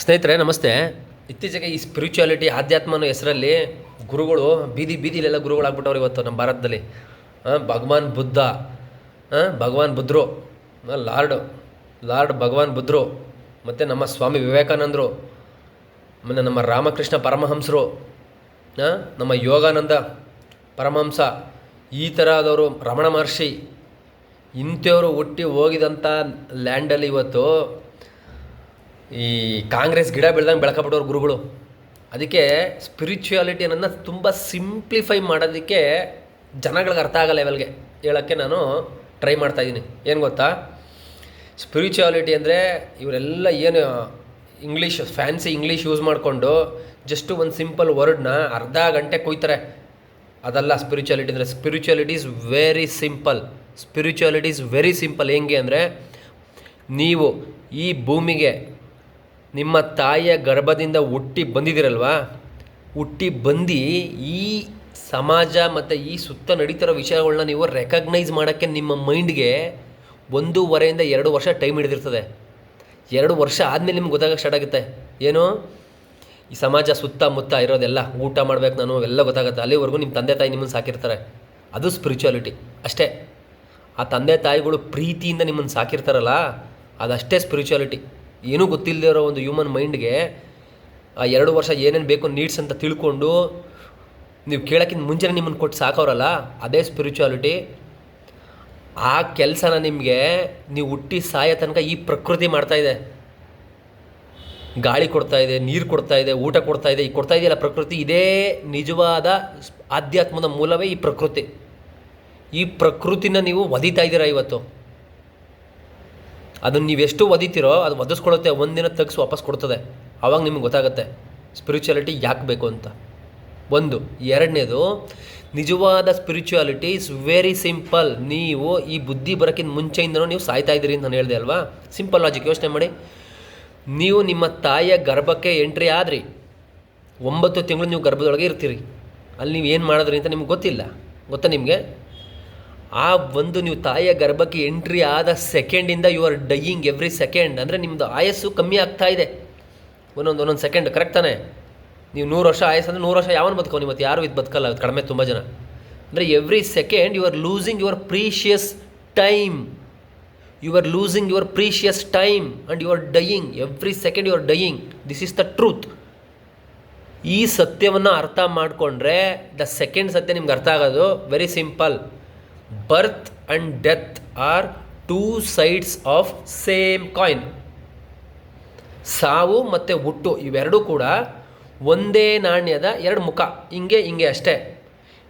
ಸ್ನೇಹಿತರೆ, ನಮಸ್ತೆ. ಇತ್ತೀಚೆಗೆ ಈ ಸ್ಪಿರಿಚುಯಾಲಿಟಿ ಅನ್ನೋ ಹೆಸರಲ್ಲಿ ಗುರುಗಳು, ಬೀದಿ ಬೀದಿಲೆಲ್ಲ ಗುರುಗಳಾಗ್ಬಿಟ್ಟವ್ರು ಇವತ್ತು ನಮ್ಮ ಭಾರತದಲ್ಲಿ. ಭಗವಾನ್ ಬುದ್ಧ. ಭಗವಾನ್ ಬುದ್ಧರು ಲಾರ್ಡ್ ಲಾರ್ಡ್ ಭಗವಾನ್ ಬುದ್ಧರು ಮತ್ತು ನಮ್ಮ ಸ್ವಾಮಿ ವಿವೇಕಾನಂದರು. ಆಮೇಲೆ ನಮ್ಮ ರಾಮಕೃಷ್ಣ ಪರಮಹಂಸರು. ನಮ್ಮ ಯೋಗಾನಂದ ಪರಮಹಂಸ. ಈ ಥರದವರು ರಮಣ ಮಹರ್ಷಿ. ಇಂಥವರು ಹುಟ್ಟಿ ಹೋಗಿದಂಥ ಲ್ಯಾಂಡಲ್ಲಿ ಇವತ್ತು ಈ ಕಾಂಗ್ರೆಸ್ ಗಿಡ ಬೆಳ್ದಂಗೆ ಬೆಳ್ಕೊಬಿಟ್ಟವ್ರು ಗುರುಗಳು. ಅದಕ್ಕೆ ಸ್ಪಿರಿಚುಯಾಲಿಟಿ ಅನ್ನೋದನ್ನ ತುಂಬ ಸಿಂಪ್ಲಿಫೈ ಮಾಡೋದಕ್ಕೆ ಜನಗಳಿಗೆ ಅರ್ಥ ಆಗೋ ಲೆವೆಲ್ಗೆ ಹೇಳೋಕ್ಕೆ ನಾನು ಟ್ರೈ ಮಾಡ್ತಾ ಇದ್ದೀನಿ. ಏನು ಗೊತ್ತಾ? ಸ್ಪಿರಿಚುಯಾಲಿಟಿ ಅಂದರೆ ಇವರೆಲ್ಲ ಏನು ಇಂಗ್ಲೀಷ್ ಫ್ಯಾನ್ಸಿ ಇಂಗ್ಲೀಷ್ ಯೂಸ್ ಮಾಡಿಕೊಂಡು ಜಸ್ಟು ಒಂದು ಸಿಂಪಲ್ ವರ್ಡ್ನ ಅರ್ಧ ಗಂಟೆ ಕೊಯ್ತಾರೆ. ಅದಲ್ಲ ಸ್ಪಿರಿಚುಯಾಲಿಟಿ ಅಂದರೆ spirituality is very simple spirituality is very simple ಹೆಂಗೆ ಅಂದರೆ ನೀವು ಈ ಭೂಮಿಗೆ ನಿಮ್ಮ ತಾಯಿಯ ಗರ್ಭದಿಂದ ಹುಟ್ಟಿ ಬಂದಿದ್ದೀರಲ್ವಾ? ಹುಟ್ಟಿ ಬಂದು ಈ ಸಮಾಜ ಮತ್ತು ಈ ಸುತ್ತ ನಡೀತಿರೋ ವಿಷಯಗಳನ್ನ ನೀವು ರೆಕಗ್ನೈಸ್ ಮಾಡೋಕ್ಕೆ ನಿಮ್ಮ ಮೈಂಡ್ಗೆ ಒಂದೂವರೆಯಿಂದ ಎರಡು ವರ್ಷ ಟೈಮ್ ಹಿಡಿದಿರ್ತದೆ. ಎರಡು ವರ್ಷ ಆದಮೇಲೆ ನಿಮ್ಗೆ ಗೊತ್ತಾಗಕ್ಕೆ ಸ್ಟಾರ್ಟ್ ಆಗುತ್ತೆ. ಏನು? ಈ ಸಮಾಜ ಸುತ್ತಮುತ್ತ ಇರೋದೆಲ್ಲ, ಊಟ ಮಾಡ್ಬೇಕು ನಾನು ಎಲ್ಲ ಗೊತ್ತಾಗುತ್ತೆ. ಅಲ್ಲಿವರೆಗೂ ನಿಮ್ಮ ತಂದೆ ತಾಯಿ ನಿಮ್ಮನ್ನು ಸಾಕಿರ್ತಾರೆ. ಅದು ಸ್ಪಿರಿಚುಯಾಲಿಟಿ ಅಷ್ಟೇ. ಆ ತಂದೆ ತಾಯಿಗಳು ಪ್ರೀತಿಯಿಂದ ನಿಮ್ಮನ್ನು ಸಾಕಿರ್ತಾರಲ್ಲ, ಅದಷ್ಟೇ ಸ್ಪಿರಿಚುಯಾಲಿಟಿ ಏನೂ ಗೊತ್ತಿಲ್ಲದೆ ಇರೋ ಒಂದು ಹ್ಯೂಮನ್ ಮೈಂಡ್ಗೆ ಆ ಎರಡು ವರ್ಷ ಏನೇನು ಬೇಕು ನೀಡ್ಸ್ ಅಂತ ತಿಳ್ಕೊಂಡು ನೀವು ಕೇಳೋಕ್ಕಿಂತ ಮುಂಚೆನೇ ನಿಮ್ಮನ್ನು ಕೊಟ್ಟು ಸಾಕವರಲ್ಲ ಅದೇ ಸ್ಪಿರಿಚುಯಾಲಿಟಿ ಆ ಕೆಲಸನ ನಿಮಗೆ ನೀವು ಹುಟ್ಟಿ ಸಾಯೋ ತನಕ ಈ ಪ್ರಕೃತಿ ಮಾಡ್ತಾ ಇದೆ. ಗಾಳಿ ಕೊಡ್ತಾ ಇದೆ, ನೀರು ಕೊಡ್ತಾ ಇದೆ, ಊಟ ಕೊಡ್ತಾ ಇದೆ, ಈ ಕೊಡ್ತಾ ಇದೆಯಲ್ಲ ಪ್ರಕೃತಿ, ಇದೇ ನಿಜವಾದ ಆಧ್ಯಾತ್ಮದ ಮೂಲವೇ ಈ ಪ್ರಕೃತಿ. ಈ ಪ್ರಕೃತಿನ ನೀವು ಒದಿತಾ ಇದ್ದೀರಾ ಇವತ್ತು? ಅದನ್ನು ನೀವು ಎಷ್ಟು ಒದಿತೀರೋ ಅದು ಒದಿಸ್ಕೊಳುತ್ತೆ ಒಂದಿನ ತೆಗ್ಸಿ ವಾಪಸ್ ಕೊಡ್ತದೆ. ಆವಾಗ ನಿಮ್ಗೆ ಗೊತ್ತಾಗುತ್ತೆ ಸ್ಪಿರಿಚುಯಾಲಿಟಿ ಯಾಕೆ ಬೇಕು ಅಂತ. ಒಂದು. ಎರಡನೇದು, ನಿಜವಾದ ಸ್ಪಿರಿಚುಯಾಲಿಟಿ ಇಸ್ ವೆರಿ ಸಿಂಪಲ್ ನೀವು ಈ ಬುದ್ಧಿ ಬರೋಕ್ಕಿಂತ ಮುಂಚೆಯಿಂದನೂ ನೀವು ಸಾಯ್ತಾ ಇದ್ದೀರಿ ಅಂತ ನಾನು ಹೇಳಿದೆ ಅಲ್ವಾ? ಸಿಂಪಲ್ ಲಾಜಿಕ್ ಯೋಚನೆ ಮಾಡಿ. ನೀವು ನಿಮ್ಮ ತಾಯಿಯ ಗರ್ಭಕ್ಕೆ ಎಂಟ್ರಿ ಆದ್ರಿ. ಒಂಬತ್ತು ತಿಂಗಳು ನೀವು ಗರ್ಭದೊಳಗೆ ಇರ್ತೀರಿ. ಅಲ್ಲಿ ನೀವು ಏನು ಮಾಡಿದ್ರಿ ಅಂತ ನಿಮ್ಗೆ ಗೊತ್ತಿಲ್ಲ. ಗೊತ್ತಾ ನಿಮಗೆ? ಆ ಒಂದು ನೀವು ತಾಯಿಯ ಗರ್ಭಕ್ಕೆ ಎಂಟ್ರಿ ಆದ ಸೆಕೆಂಡಿಂದ you are dying every second ಅಂದರೆ ನಿಮ್ಮದು ಆಯಸ್ಸು ಕಮ್ಮಿ ಆಗ್ತಾ ಇದೆ. ಒಂದೊಂದು ಒಂದೊಂದು ಸೆಕೆಂಡ್ ಕರೆಕ್ಟ್ ತಾನೇ? ನೀವು ನೂರು ವರ್ಷ ಆಯಸ್ಸು ಅಂದರೆ ನೂರು ವರ್ಷ ಯಾವನು ಬದುಕೋ ಮತ್ತು ಯಾರು ಇದು ಬದುಕಲ್ಲ ಕಡಿಮೆ ತುಂಬ ಜನ. ಅಂದರೆ every second you are losing your precious time you are losing your precious time and you are dying every second you are dying this is the truth ಈ ಸತ್ಯವನ್ನು ಅರ್ಥ ಮಾಡಿಕೊಂಡ್ರೆ ದ ಸೆಕೆಂಡ್ ಸತ್ಯ ನಿಮ್ಗೆ ಅರ್ಥ ಆಗೋದು very simple birth and death are two sides of same coin ಸಾವು ಮತ್ತು ಹುಟ್ಟು ಇವೆರಡೂ ಕೂಡ ಒಂದೇ ನಾಣ್ಯದ ಎರಡು ಮುಖ. ಹಿಂಗೆ ಹಿಂಗೆ ಅಷ್ಟೇ.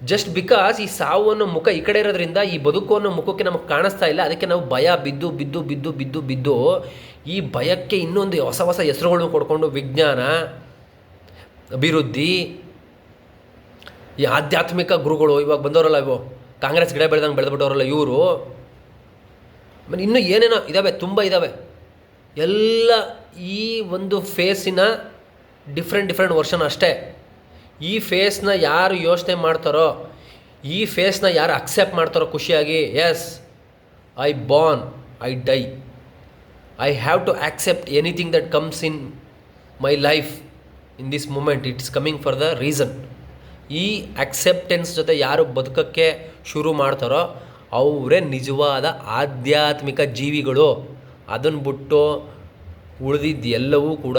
ಜಸ್ಟ್ ಬಿಕಾಸ್ ಈ ಸಾವು ಅನ್ನೋ ಮುಖ ಈ ಕಡೆ ಇರೋದ್ರಿಂದ ಈ ಬದುಕು ಅನ್ನೋ ಮುಖಕ್ಕೆ ನಮಗೆ ಕಾಣಿಸ್ತಾ ಇಲ್ಲ. ಅದಕ್ಕೆ ನಾವು ಭಯ, ಬಿದ್ದು ಬಿದ್ದು ಬಿದ್ದು ಬಿದ್ದು ಬಿದ್ದು ಈ ಭಯಕ್ಕೆ ಇನ್ನೊಂದು ಹೊಸ ಹೊಸ ಹೆಸರುಗಳನ್ನು ಕೊಡ್ಕೊಂಡು ವಿಜ್ಞಾನ, ಅಭಿವೃದ್ಧಿ, ಈ ಆಧ್ಯಾತ್ಮಿಕ ಗುರುಗಳು ಇವಾಗ ಬಂದವರಲ್ಲ ಇವು. ಕಾಂಗ್ರೆಸ್ ಗಿಡ ಬೆಳೆದಂಗೆ ಬೆಳೆದ್ಬಿಟ್ಟವರಲ್ಲ ಇವರು. ಆಮೇಲೆ ಇನ್ನೂ ಏನೇನೋ ಇದ್ದಾವೆ ತುಂಬ ಇದ್ದಾವೆ ಎಲ್ಲ ಈ ಒಂದು ಫೇಸಿನ ಡಿಫ್ರೆಂಟ್ ಡಿಫ್ರೆಂಟ್ ವರ್ಷನ್ ಅಷ್ಟೇ. ಈ ಫೇಸ್ನ ಯಾರು ಯೋಚನೆ ಮಾಡ್ತಾರೋ, ಈ ಫೇಸ್ನ ಯಾರು ಅಕ್ಸೆಪ್ಟ್ ಮಾಡ್ತಾರೋ ಖುಷಿಯಾಗಿ, yes, I born, I die. I have to accept anything that comes in my life in this moment. It's coming for the reason. ಈ ಅಕ್ಸೆಪ್ಟೆನ್ಸ್ ಜೊತೆ ಯಾರು ಬದುಕಕ್ಕೆ ಶುರು ಮಾಡ್ತಾರೋ ಅವರೇ ನಿಜವಾದ ಆಧ್ಯಾತ್ಮಿಕ ಜೀವಿಗಳು. ಅದನ್ನು ಬಿಟ್ಟು ಉಳಿದಿದ್ದ ಎಲ್ಲವೂ ಕೂಡ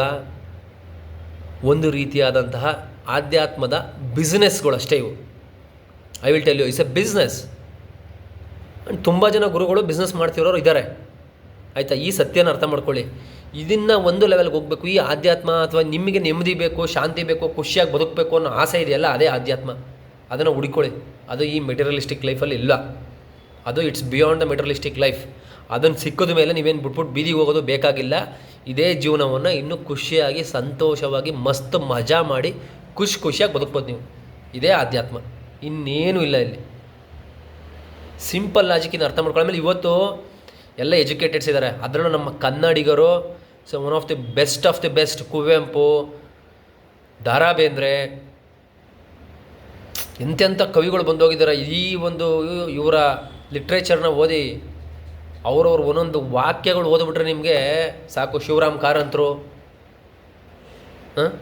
ಒಂದು ರೀತಿಯಾದಂತಹ ಆಧ್ಯಾತ್ಮದ ಬಿಸ್ನೆಸ್ಗಳಷ್ಟೇ ಇವು. I will tell you it's a business ತುಂಬ ಜನ ಗುರುಗಳು ಬಿಸ್ನೆಸ್ ಮಾಡ್ತಿರೋರು ಇದ್ದಾರೆ. ಆಯಿತಾ? ಈ ಸತ್ಯನ ಅರ್ಥ ಮಾಡ್ಕೊಳ್ಳಿ. ಇದನ್ನು ಒಂದು ಲೆವೆಲ್ಗೆ ಹೋಗಬೇಕು. ಈ ಆಧ್ಯಾತ್ಮ ಅಥವಾ ನಿಮಗೆ ನೆಮ್ಮದಿ ಬೇಕು, ಶಾಂತಿ ಬೇಕು, ಖುಷಿಯಾಗಿ ಬದುಕಬೇಕು ಅನ್ನೋ ಆಸೆ ಇದೆಯಲ್ಲ, ಅದೇ ಆಧ್ಯಾತ್ಮ. ಅದನ್ನು ಹುಡುಕೊಳ್ಳಿ. ಅದು ಈ ಮೆಟೀರಿಯಲಿಸ್ಟಿಕ್ ಲೈಫಲ್ಲಿ ಇಲ್ಲ. ಅದು it's beyond the materialistic life ಅದನ್ನು ಸಿಕ್ಕಿದ ಮೇಲೆ ನೀವೇನು ಬಿಟ್ಬಿಟ್ಟು ಬೀದಿಗೆ ಹೋಗೋದು ಬೇಕಾಗಿಲ್ಲ. ಇದೇ ಜೀವನವನ್ನು ಇನ್ನೂ ಖುಷಿಯಾಗಿ, ಸಂತೋಷವಾಗಿ, ಮಸ್ತ್ ಮಜಾ ಮಾಡಿ, ಖುಷಿ ಖುಷಿಯಾಗಿ ಬದುಕ್ಬೋದು ನೀವು. ಇದೇ ಆಧ್ಯಾತ್ಮ. ಇನ್ನೇನು ಇಲ್ಲ ಇಲ್ಲಿ. ಸಿಂಪಲ್ ಲಾಜಿಕಿನ ಅರ್ಥ ಮಾಡ್ಕೊಳ್ಳೋ ಇವತ್ತು ಎಲ್ಲ ಎಜುಕೇಟೆಡ್ಸ್ ಇದ್ದಾರೆ ಅದರಲ್ಲೂ ನಮ್ಮ ಕನ್ನಡಿಗರು so one of the best of the best Kuvempu Dara Bendre ಎಂತೆಂಥ ಕವಿಗಳು ಬಂದೋಗಿದ್ದಾರೆ. ಈ ಒಂದು ಇವರ ಲಿಟ್ರೇಚರ್ನ ಓದಿ ಅವ್ರವ್ರ ಒಂದೊಂದು ವಾಕ್ಯಗಳು ಓದ್ಬಿಟ್ರೆ ನಿಮಗೆ ಸಾಕು. ಶಿವರಾಮ್ ಕಾರಂತರು. ಹಾಂ?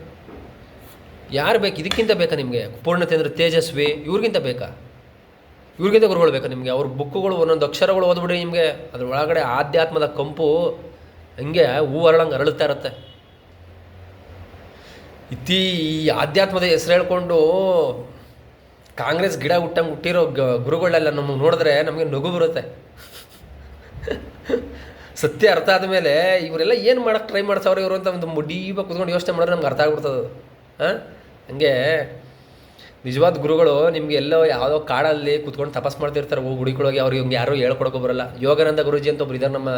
ಯಾರು ಬೇಕು? ಇದಕ್ಕಿಂತ ಬೇಕಾ ನಿಮಗೆ? ಪೂರ್ಣಚಂದ್ರ ತೇಜಸ್ವಿ, ಇವ್ರಿಗಿಂತ ಬೇಕಾ? ಇವ್ರಿಗಿಂತ ಗುರುಗಳು ಬೇಕಾ ನಿಮಗೆ. ಅವ್ರ ಬುಕ್ಕುಗಳು, ಒಂದೊಂದು ಅಕ್ಷರಗಳು ಓದ್ಬಿಡಿ ನಿಮಗೆ. ಅದ್ರ ಒಳಗಡೆ ಆಧ್ಯಾತ್ಮದ ಕಂಪು ಹಂಗೆ ಹೂ ಅರಳಂಗೆ ಅರಳುತ್ತಾ ಇರುತ್ತೆ. ಇತಿ ಈ ಆಧ್ಯಾತ್ಮದ ಹೆಸರು ಹೇಳ್ಕೊಂಡು ಕಾಂಗ್ರೆಸ್ ಗಿಡ ಹುಟ್ಟಂಗೆ ಹುಟ್ಟಿರೋ ಗುರುಗಳೆಲ್ಲ ನಮಗೆ ನೋಡಿದ್ರೆ ನಮಗೆ ನಗು ಬರುತ್ತೆ. ಸತ್ಯ ಅರ್ಥ ಆದಮೇಲೆ ಇವರೆಲ್ಲ ಏನು ಮಾಡಕ್ಕೆ ಟ್ರೈ ಮಾಡ್ತಾವ್ರೆ ಇವರು ಅಂತ ಒಂದು ಮುಡೀಬ ಕುತ್ಕೊಂಡು ಯೋಚನೆ ಮಾಡಿದ್ರೆ ನಮ್ಗೆ ಅರ್ಥ ಆಗ್ಬಿಡ್ತದೆ ಹಾಂ ಹಂಗೆ ನಿಜವಾದ ಗುರುಗಳು ನಿಮ್ಗೆ ಎಲ್ಲೋ ಯಾವುದೋ ಕಾಡಲ್ಲಿ ಕುತ್ಕೊಂಡು ತಪಸ್ ಮಾಡ್ತಿರ್ತಾರೆ ಹೋಗಿ ಹುಡುಕೊಳಗೆ ಅವ್ರಿಗೆ ಹಿಂಗೆ ಯಾರೂ ಹೇಳ್ಕೊಡೋಕೆ ಬರಲ್ಲ. ಯೋಗಾನಂದ ಗುರುಜಿ ಅಂತ ಒಬ್ರು ಇದ್ದಾರೆ ನಮ್ಮ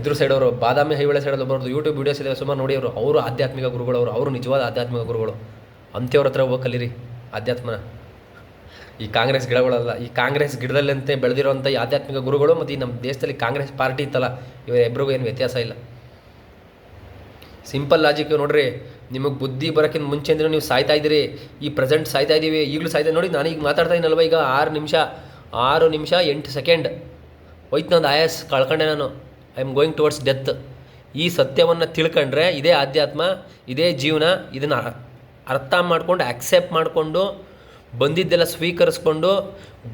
ಇದ್ರ ಸೈಡ್ ಅವರು, ಬಾದಾಮಿ ಹೈವಳೆ ಸೈಡಲ್ಲಿ ಬರೋದು ಯೂಟ್ಯೂಬ್ ವೀಡಿಯೋಸ್ ಇದೆ ಸುಮಾರು ನೋಡಿ ಅವರು. ಅವರು ಆಧ್ಯಾತ್ಮಿಕ ಗುರುಗಳು ಅವರು ಅವರು ನಿಜವಾದ ಆಧ್ಯಾತ್ಮಿಕ ಗುರುಗಳು. ಅಂಥವ್ರ ಹತ್ರ ಹೋಗಿ ಕಲೀರಿ, ಆಧ್ಯಾತ್ಮನ. ಈ ಕಾಂಗ್ರೆಸ್ ಗಿಡಗಳಲ್ಲ, ಈ ಕಾಂಗ್ರೆಸ್ ಗಿಡದಲ್ಲಂತೆ ಬೆಳೆದಿರುವಂಥ ಈ ಆಧ್ಯಾತ್ಮಿಕ ಗುರುಗಳು ಮತ್ತು ಈ ನಮ್ಮ ದೇಶದಲ್ಲಿ ಕಾಂಗ್ರೆಸ್ ಪಾರ್ಟಿ ಇತ್ತಲ್ಲ ಇವರಿಬ್ಬರಿಗೂ ಏನು ವ್ಯತ್ಯಾಸ ಇಲ್ಲ. ಸಿಂಪಲ್ ಲಾಜಿಕ್ ನೋಡ್ರಿ ನಿಮಗೆ ಬುದ್ಧಿ ಬರೋಕ್ಕಿಂತ ಮುಂಚೆಂದ್ರೆ ನೀವು ಸಾಯ್ತಾ ಇದ್ದೀರಿ, ಈ ಪ್ರೆಸೆಂಟ್ ಸಾಯ್ತಾ ಇದ್ದೀವಿ ಈಗಲೂ ಸಾಯ್ತಾ ನೋಡಿ, ನಾನು ಈಗ ಮಾತಾಡ್ತಾ ಇದ್ದೀನಲ್ವ ಈಗ ಆರು ನಿಮಿಷ ಆರು ನಿಮಿಷ ಎಂಟು ಸೆಕೆಂಡ್ ಹೋಯ್ತು ನಂದು ಆಯಸ್, ಕಳ್ಕೊಂಡೆ ನಾನು. I am going towards death ಈ ಸತ್ಯವನ್ನು ತಿಳ್ಕೊಂಡ್ರೆ ಇದೇ ಆಧ್ಯಾತ್ಮ, ಇದೇ ಜೀವನ, ಇದನ್ನು ಅರ್ಥ ಮಾಡ್ಕೊಂಡು ಆಕ್ಸೆಪ್ಟ್ ಮಾಡಿಕೊಂಡು, ಬಂದಿದ್ದೆಲ್ಲ ಸ್ವೀಕರಿಸ್ಕೊಂಡು,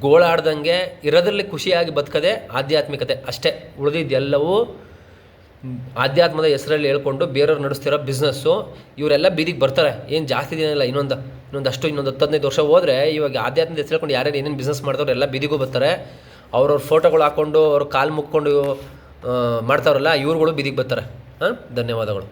ಗೋಳಾಡ್ದಂಗೆ, ಇರೋದ್ರಲ್ಲಿ ಖುಷಿಯಾಗಿ ಬದುಕದೆ ಆಧ್ಯಾತ್ಮಿಕತೆ ಅಷ್ಟೇ. ಉಳಿದಿದ್ದೆಲ್ಲವೂ ಆಧ್ಯಾತ್ಮದ ಹೆಸರಲ್ಲಿ ಹೇಳ್ಕೊಂಡು ಬೇರೆಯವ್ರು ನಡೆಸ್ತಿರೋ ಬಿಸ್ನೆಸ್ಸು ಇವರೆಲ್ಲ ಬೀದಿಗೆ ಬರ್ತಾರೆ. ಏನು ಜಾಸ್ತಿ ದಿನ ಇಲ್ಲ, ಇನ್ನೊಂದು ಅಷ್ಟು, ಇನ್ನೊಂದು ಹತ್ತು ಹದಿನೈದು ವರ್ಷ ಹೋದರೆ ಇವಾಗ ಆಧ್ಯಾತ್ಮದ ಹೆಸರು ಹೇಳ್ಕೊಂಡು ಯಾರ್ಯಾರು ಏನೇನು ಬಿಸ್ನೆಸ್ ಮಾಡ್ತಾರೆ ಎಲ್ಲ ಬೀದಿಗೂ ಬರ್ತಾರೆ. ಅವ್ರವ್ರ ಫೋಟೋಗಳು ಹಾಕ್ಕೊಂಡು ಅವ್ರ ಕಾಲು ಮುಕ್ಕೊಂಡು ಮಾಡ್ತಾವ್ರಲ್ಲ, ಇವ್ರುಗಳು ಬೀದಿಗೆ ಬರ್ತಾರೆ. ಹಾಂ? ಧನ್ಯವಾದಗಳು.